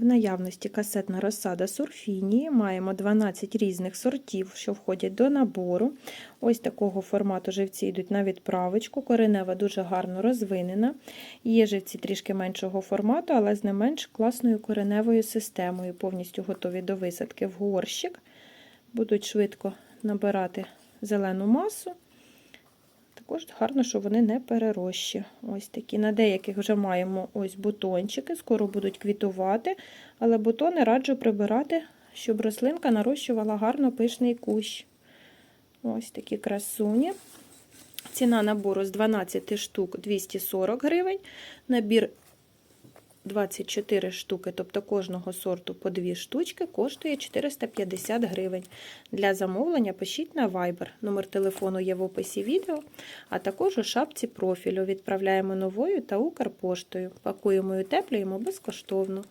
В наявності касетна розсада сурфінії. Маємо 12 різних сортів, що входять до набору. Ось такого формату живці йдуть на відправочку. Коренева дуже гарно розвинена. Є живці трішки меншого формату, але з не менш класною кореневою системою. Повністю готові до висадки в горщик. Будуть швидко набирати зелену масу. Також гарно, що вони не перерощі. Ось такі. На деяких вже маємо ось бутончики, скоро будуть квітувати, але бутони раджу прибирати, щоб рослинка нарощувала гарно пишний кущ. Ось такі красуні. Ціна набору з 12 штук 240 гривень. Набір 24 штуки, тобто кожного сорту по 2 штучки, коштує 450 гривень. Для замовлення пишіть на Viber. Номер телефону є в описі відео, а також у шапці профілю. Відправляємо новою та Укрпоштою. Пакуємо і утеплюємо безкоштовно.